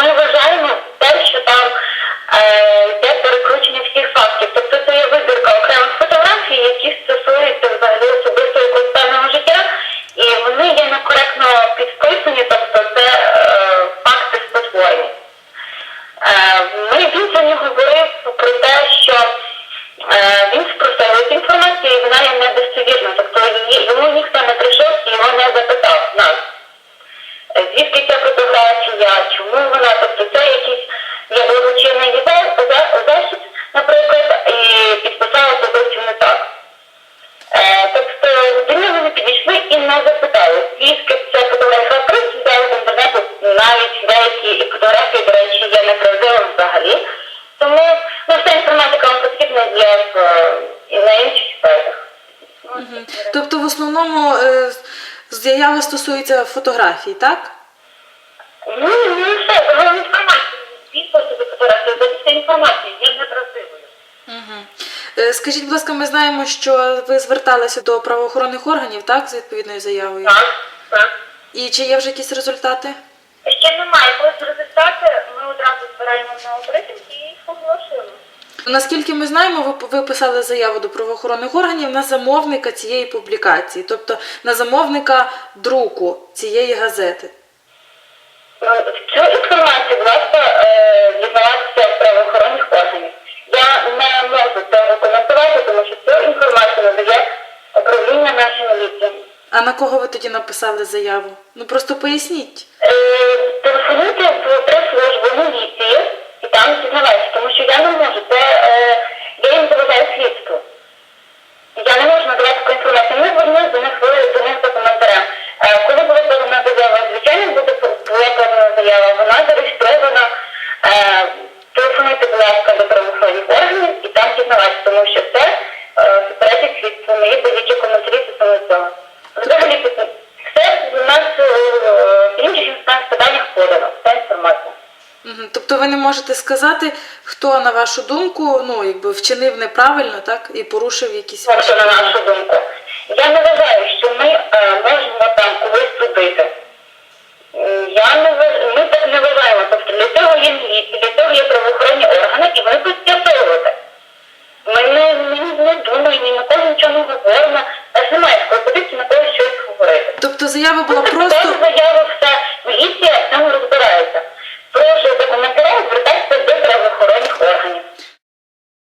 ми вважаємо те, що там е, йде перекручення всіх фактів. Тобто це є вибірка окремих фотографій, які стосуються взагалі особисто якогось певного життя, і вони є некоректно підписані, тобто це е, факти спотворені. Е, Ми він сьогодні тобто це є благочинний за- за- захід, наприклад, і підписали зовсім не так. Е, Тобто до нього не підійшли і не запитали, звідки ця фотографія просто взяли з інтернету, навіть деякі фотографії, до речі, є неправдивими взагалі. Тому ну, вся інформація, вам потрібна, є в, е, і на інших сайтах. Мгм. Тобто в основному е, заява стосується фотографій, так? Ну, ну все, загалом інформація. Відповідь до фотографії, це вся інформація, є неправдивою. Угу. Скажіть, будь ласка, ми знаємо, що ви зверталися до правоохоронних органів, так, з відповідною заявою. Так, так. І чи є вже якісь результати? Ще немає. Коли результати, ми одразу збираємо на брифінг і їх оголошуємо. Наскільки ми знаємо, ви писали заяву до правоохоронних органів на замовника цієї публікації, тобто на замовника друку цієї газети. Цю інформацію, будь ласка, е, дізнаватися в правоохоронних органів. Я не можу цього коментувати, тому що цю інформацію надає управління нашої міліції. А на кого ви тоді написали заяву? Ну просто поясніть. Е, Телефонуйте в прес-службу міліції Телефонуйте, до правоохоронних органів і там дізнавайтеся, тому що це е, суперечить слідству. Мої будь-які коментарі стосовно цього. Взагалі, все у нас е, в інших даних подано, вся інформація. Тобто ви не можете сказати, хто на вашу думку ну якби вчинив неправильно, так і порушив якісь Тобто, на нашу думку. Тобто заява була просто. Заява все, міліція там розбирається.